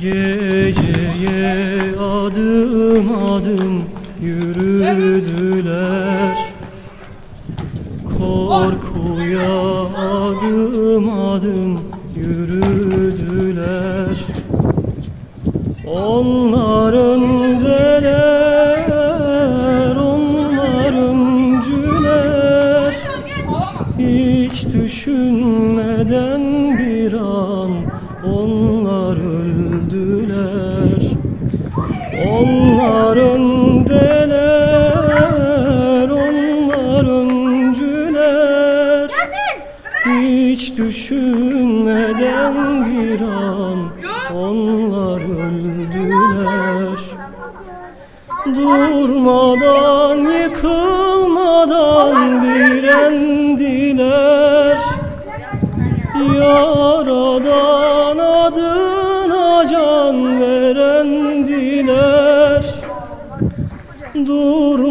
Geceye adım adım yürüdüler. Korkuya adım adım yürüdüler. Onlar öndeler, onlar öncüler. Hiç düşünmeden bir an Onlar öndeler, onlar öncüler Hiç düşünmeden bir an onlar öldüler. Durmadan yıkılmadan direndiler. Yaradan verendiler Durma